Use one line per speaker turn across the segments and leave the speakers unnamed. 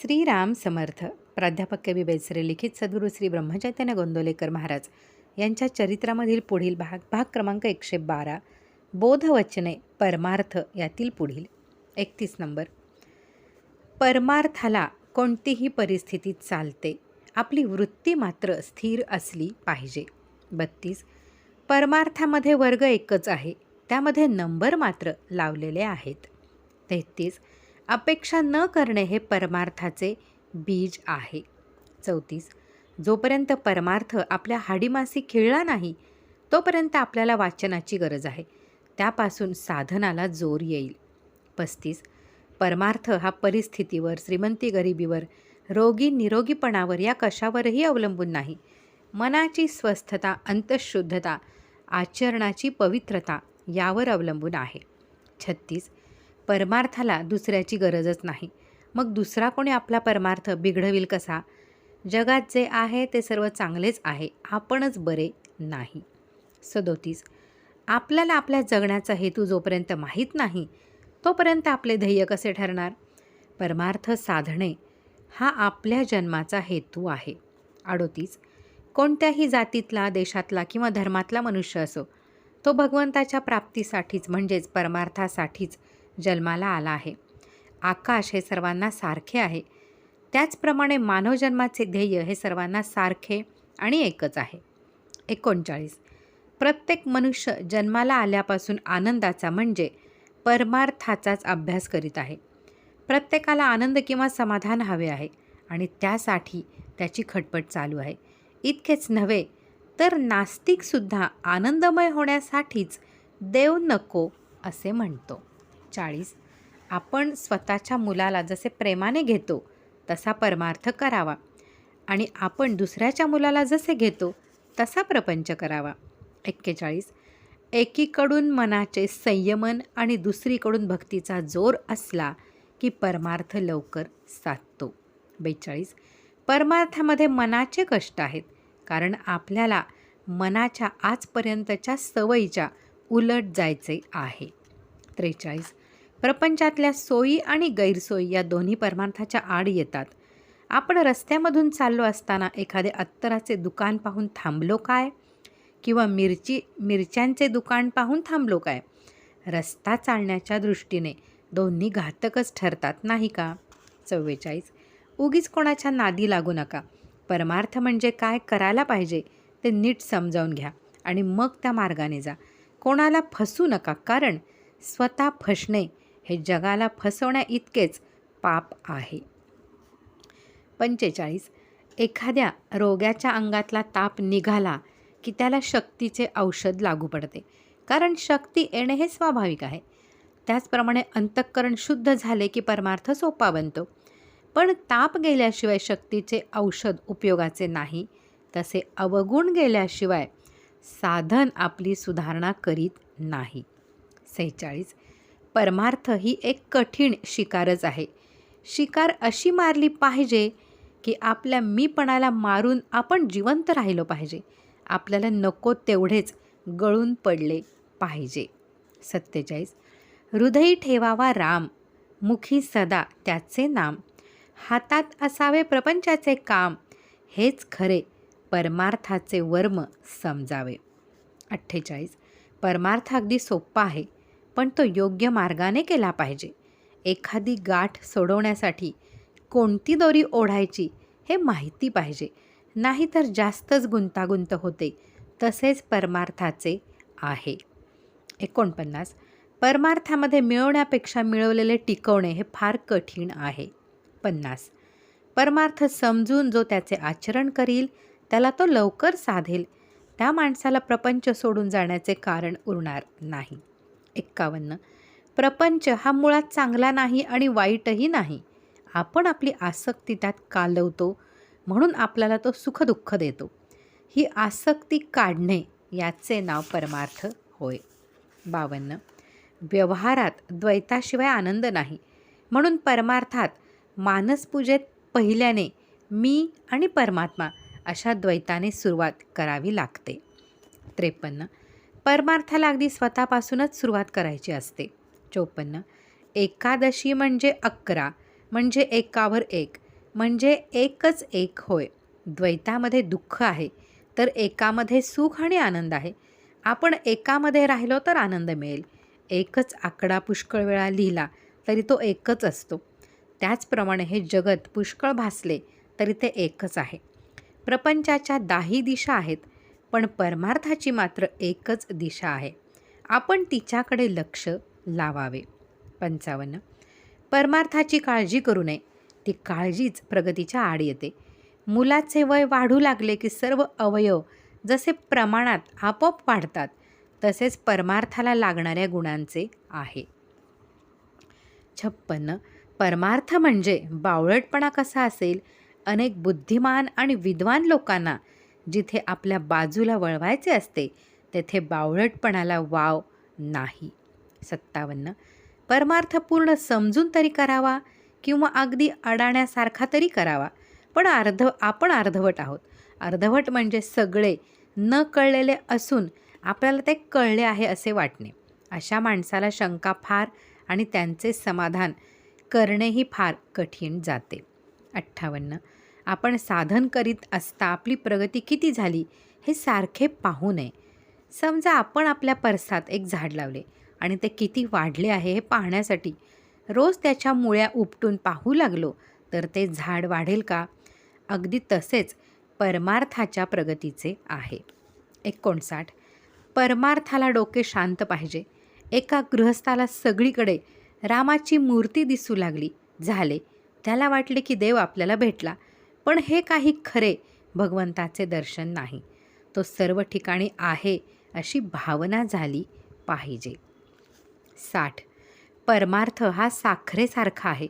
श्रीराम समर्थ प्राध्यापक कवी बेसरे लिखित सद्गुरू श्री ब्रह्मचैतन्य गोंदवलेकर महाराज यांच्या चरित्रामधील पुढील भाग भाग क्रमांक एकशे बारा बोधवचने परमार्थ यातील पुढील. एकतीस नंबर. परमार्थाला कोणतीही परिस्थिती चालते आपली वृत्ती मात्र स्थिर असली पाहिजे. बत्तीस. परमार्थामध्ये वर्ग एकच आहे त्यामध्ये नंबर मात्र लावलेले आहेत. तेहतीस. अपेक्षा न करणे हे परमार्थाचे बीज आहे. चौतीस. जोपर्यंत परमार्थ आपल्या हाडीमासी खिळला नाही तोपर्यंत आपल्याला वाचनाची गरज आहे. त्यापासून साधनाला जोर येईल. पस्तीस. परमार्थ हा परिस्थितीवर श्रीमंती गरिबीवर रोगी निरोगीपणावर या कशावरही अवलंबून नाही. मनाची स्वस्थता अंतःशुद्धता आचरणाची पवित्रता यावर अवलंबून आहे. छत्तीस. परमार्थाला दुसऱ्याची गरजच नाही. मग दुसरा कोणी आपला परमार्थ बिघडविल कसा? जगात जे आहे ते सर्व चांगलेच आहे आपणच बरे नाही. सदोतीस. आपल्याला आपल्या जगण्याचा हेतू जोपर्यंत माहीत नाही तोपर्यंत आपले ध्येय कसे ठरणार? परमार्थ साधणे हा आपल्या जन्माचा हेतू आहे. अडोतीस. कोणत्याही जातीतला देशातला किंवा धर्मातला मनुष्य असो तो भगवंताच्या प्राप्तीसाठीच म्हणजेच परमार्थासाठीच जन्माला आला आहे. आकाश हे सर्वांना सारखे आहे. त्याचप्रमाणे मानवजन्माचे ध्येय हे सर्वांना सारखे आणि एकच आहे. एकोणचाळीस. प्रत्येक मनुष्य जन्माला आल्यापासून आनंदाचा म्हणजे परमार्थाचाच अभ्यास करीत आहे. प्रत्येकाला आनंद किंवा समाधान हवे आहे आणि त्यासाठी त्याची खटपट चालू आहे. इतकेच नव्हे तर नास्तिकसुद्धा आनंदमय होण्यासाठीच देव नको असे म्हणतो. चाळीस. आपण स्वतःच्या मुलाला जसे प्रेमाने घेतो तसा परमार्थ करावा. आणि आपण दुसऱ्याच्या मुलाला जसे घेतो तसा प्रपंच करावा. एक्केचाळीस. एकीकडून मनाचे संयमन आणि दुसरीकडून भक्तीचा जोर असला की परमार्थ लवकर साधतो. बेचाळीस. परमार्थामध्ये मनाचे कष्ट आहेत कारण आपल्याला मनाच्या आजपर्यंतच्या सवयीच्या उलट जायचे आहे. त्रेचाळीस. प्रपंचातल्या सोयी आणि गैरसोयी या दोन्ही परमार्थाच्या आड येतात. आपण रस्त्यामधून चाललो असताना एखादे अत्तराचे दुकान पाहून थांबलो काय? किंवा मिरची मिरच्यांचे दुकान पाहून थांबलो काय? रस्ता चालण्याच्या दृष्टीने दोन्ही घातकच ठरतात नाही का? चव्वेचाळीस. उगीच कोणाच्या नादी लागू नका. परमार्थ म्हणजे काय करायला पाहिजे ते नीट समजावून घ्या आणि मग त्या मार्गाने जा. कोणाला फसू नका कारण स्वतः फसणे हे जगाला फसवण्या इतकेच पाप आहे. पंचेचाळीस. एखाद्या रोग्याच्या अंगातला ताप निघाला की त्याला शक्तीचे औषध लागू पडते. कारण शक्ती येणे हे स्वाभाविक आहे. त्याचप्रमाणे अंतःकरण शुद्ध झाले की परमार्थ सोपा बनतो. पण ताप गेल्याशिवाय शक्तीचे औषध उपयोगाचे नाही. तसे अवगुण गेल्याशिवाय साधन आपली सुधारणा करीत नाही. सेहेचाळीस. परमार्थ ही एक कठीण शिकारच आहे. शिकार अशी मारली पाहिजे की आपल्या मीपणाला मारून आपण जिवंत राहिलो पाहिजे. आपल्याला नको तेवढेच गळून पडले पाहिजे. सत्तेचाळीस. हृदयी ठेवावा राम. मुखी सदा त्याचे नाम. हातात असावे प्रपंचाचे काम. हेच खरे परमार्थाचे वर्म समजावे. अठ्ठेचाळीस. परमार्थ अगदी सोप्पा आहे. पण तो योग्य मार्गाने केला पाहिजे. एखादी गाठ सोडवण्यासाठी कोणती दोरी ओढायची हे माहिती पाहिजे. नाहीतर जास्तच गुंतागुंत होते. तसेच परमार्थाचे आहे. एकोणपन्नास. परमार्थामध्ये मिळवण्यापेक्षा मिळवलेले टिकवणे हे फार कठीण आहे. पन्नास. परमार्थ समजून जो त्याचे आचरण करील त्याला तो लवकर साधेल. त्या माणसाला प्रपंच सोडून जाण्याचे कारण उरणार नाही. एक्कावन्न. प्रपंच हा मुळात चांगला नाही आणि वाईटही नाही. आपण आपली आसक्ती त्यात कालवतो म्हणून आपल्याला तो सुखदुःख देतो. ही आसक्ती काढणे याचे नाव परमार्थ होय. बावन्न. व्यवहारात द्वैताशिवाय आनंद नाही. म्हणून परमार्थात मानसपूजेत पहिल्याने मी आणि परमात्मा अशा द्वैताने सुरुवात करावी लागते. त्रेपन्न. परमार्थाला अगदी स्वतःपासूनच सुरुवात करायची असते. चोपन्न. एकादशी म्हणजे अकरा म्हणजे एकावर एक म्हणजे एकच एक होय. द्वैतामध्ये दुःख आहे तर एकामध्ये सुख आणि आनंद आहे. आपण एकामध्ये राहिलो तर आनंद मिळेल. एकच आकडा पुष्कळ वेळा लिहिला तरी तो एकच असतो. त्याचप्रमाणे हे जगत पुष्कळ भासले तरी ते एकच आहे. प्रपंचाच्या दाही दिशा आहेत. पण परमार्थाची मात्र एकच दिशा आहे. आपण तिच्याकडे लक्ष लावावे. पंचावन्न. परमार्थाची काळजी करू नये. ती काळजीच प्रगतीच्या आड येते. मुलाचे वय वाढू लागले की सर्व अवयव जसे प्रमाणात आपोआप वाढतात तसेच परमार्थाला लागणाऱ्या गुणांचे आहे. छप्पन्न. परमार्थ म्हणजे बावळटपणा कसा असेल? अनेक बुद्धिमान आणि विद्वान लोकांना जिथे आपल्या बाजूला वळवायचे असते तेथे बावळटपणाला वाव नाही. सत्तावन्न. परमार्थ पूर्ण समजून तरी करावा किंवा अगदी अडाण्यासारखा तरी करावा पण अर्ध आपण अर्धवट आहोत. अर्धवट म्हणजे सगळे न कळलेले असून आपल्याला ते कळले आहे असे वाटणे. अशा माणसाला शंका फार आणि त्यांचे समाधान करणेही फार कठीण जाते. अठ्ठावन्न. आपण साधन करीत असता आपली प्रगती किती झाली हे सारखे पाहू नये. समजा आपण आपल्या परसात एक झाड लावले आणि ते किती वाढले आहे हे पाहण्यासाठी रोज त्याच्या मुळ्या उपटून पाहू लागलो तर ते झाड वाढेल का? अगदी तसेच परमार्थाच्या प्रगतीचे आहे. एकोणसाठ. परमार्थाला डोके शांत पाहिजे. एका गृहस्थाला सगळीकडे रामाची मूर्ती दिसू लागली. झाले. त्याला वाटले की देव आपल्याला भेटला. पण हे काही खरे भगवंताचे दर्शन नाही. तो सर्व ठिकाणी आहे अशी भावना झाली पाहिजे. साठ. परमार्थ हा साखरेसारखा आहे.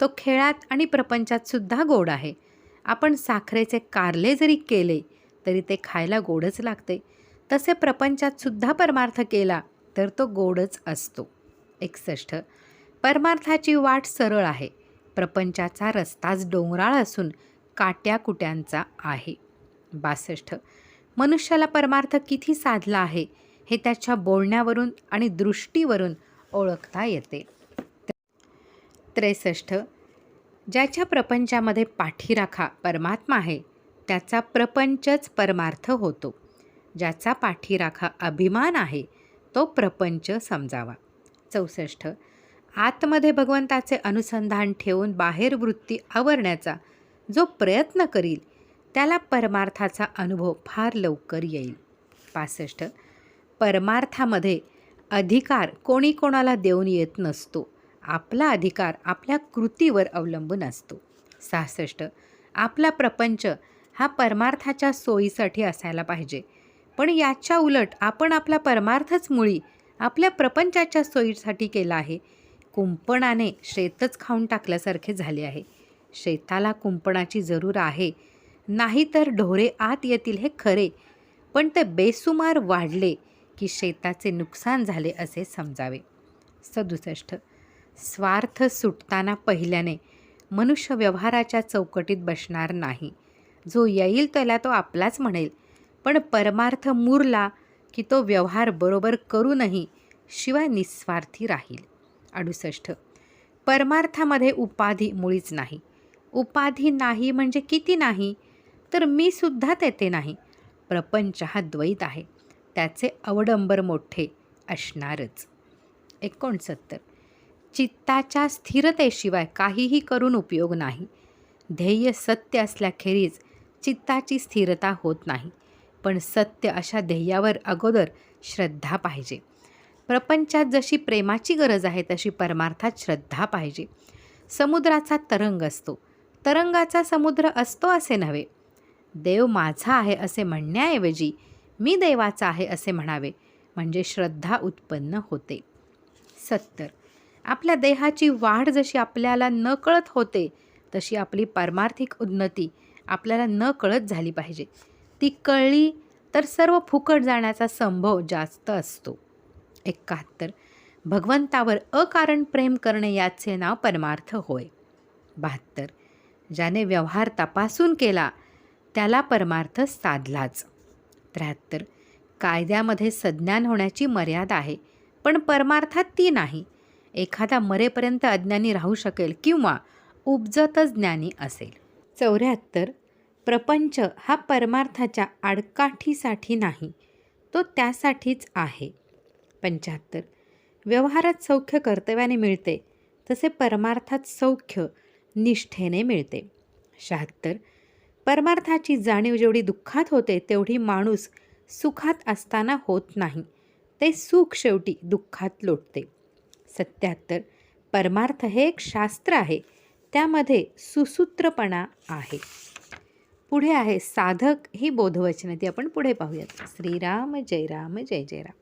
तो खेळात आणि प्रपंचात सुद्धा गोड आहे. आपण साखरेचे कारले जरी केले तरी ते खायला गोडच लागते. तसे प्रपंचात सुद्धा परमार्थ केला तर तो गोडच असतो. एकसष्ट. परमार्थाची वाट सरळ आहे. प्रपंचाचा रस्ताच डोंगराळ असून काट्याकुट्यांचा आहे. बासष्ट. मनुष्याला परमार्थ किती साधला आहे हे त्याच्या बोलण्यावरून आणि दृष्टीवरून ओळखता येते. त्रेसष्ट. ज्याच्या प्रपंचामध्ये पाठीराखा परमात्मा आहे त्याचा प्रपंचच परमार्थ होतो. ज्याचा पाठीराखा अभिमान आहे तो प्रपंच समजावा. चौसष्ट. आतमध्ये भगवंताचे अनुसंधान ठेवून बाहेर वृत्ती आवरण्याचा जो प्रयत्न करील त्याला परमार्थाचा अनुभव फार लवकर येईल. पासष्ट. परमार्थामध्ये अधिकार कोणी कोणाला देऊन येत नसतो. आपला अधिकार आपल्या कृतीवर अवलंबून असतो. सहासष्ट. आपला प्रपंच हा परमार्थाच्या सोयीसाठी असायला पाहिजे. पण याच्या उलट आपण आपला परमार्थच मुळी आपल्या प्रपंचाच्या सोयीसाठी केला आहे. कुंपणाने शेतच खाऊन टाकल्यासारखे झाले आहे. शेताला कुंपणाची जरूर आहे. नाही तर ढोरे आत येतील हे खरे. पण ते बेसुमार वाढले की शेताचे नुकसान झाले असे समजावे. सदुसष्ट. स्वार्थ सुटताना पहिल्याने मनुष्य व्यवहाराच्या चौकटीत बसणार नाही. जो येईल त्याला तो आपलाच म्हणेल. पण परमार्थ मुरला की तो व्यवहार बरोबर करूनही शिवाय निस्वार्थी राहील. अडुसष्ट. परमार्थामध्ये उपाधी मुळीच नाही. उपाधी नाही म्हणजे किती नाही तर मी सुद्धा तेथे नाही. प्रपंच हा द्वैत आहे. त्याचे अवडंबर मोठे असणारच. एकोणसत्तर. चित्ताच्या स्थिरतेशिवाय काहीही करून उपयोग नाही. ध्येय सत्य असल्याखेरीज चित्ताची स्थिरता होत नाही. पण सत्य अशा ध्येयावर अगोदर श्रद्धा पाहिजे. प्रपंचात जशी प्रेमाची गरज आहे तशी परमार्थात श्रद्धा पाहिजे. समुद्राचा तरंग असतो. तरंगाचा समुद्र असतो असे नव्हे. देव माझा आहे असे म्हणण्याऐवजी मी देवाचा आहे असे म्हणावे म्हणजे श्रद्धा उत्पन्न होते. सत्तर. आपल्या देहाची वाढ जशी आपल्याला न कळत होते तशी आपली पारमार्थिक उन्नती आपल्याला न कळत झाली पाहिजे. ती कळली तर सर्व फुकट जाण्याचा संभव जास्त असतो. एकाहत्तर. भगवंतावर अकारण प्रेम करणे याचे नाव परमार्थ होय. बहात्तर. ज्याने व्यवहार तपासून केला त्याला परमार्थ साधलाच. त्र्याहत्तर. कायद्यामध्ये सज्ञान होण्याची मर्यादा आहे पण परमार्थात ती नाही. एखादा मरेपर्यंत अज्ञानी राहू शकेल किंवा उपजतच ज्ञानी असेल. चौऱ्याहत्तर. प्रपंच हा परमार्थाच्या आडकाठीसाठी नाही तो त्यासाठीच आहे. पंच्याहत्तर. व्यवहारात सौख्य कर्तव्याने मिळते तसे परमार्थात सौख्य निष्ठेने मिळते. शहात्तर. परमार्थाची जाणीव जेवढी दुःखात होते तेवढी माणूस सुखात असताना होत नाही. ते सुख शेवटी दुःखात लोटते. सत्याहत्तर. परमार्थ हे एक शास्त्र आहे. त्यामध्ये सुसूत्रपणा आहे. पुढे आहे साधक ही बोधवचने ती आपण पुढे पाहूयात. श्रीराम जय राम जय जय राम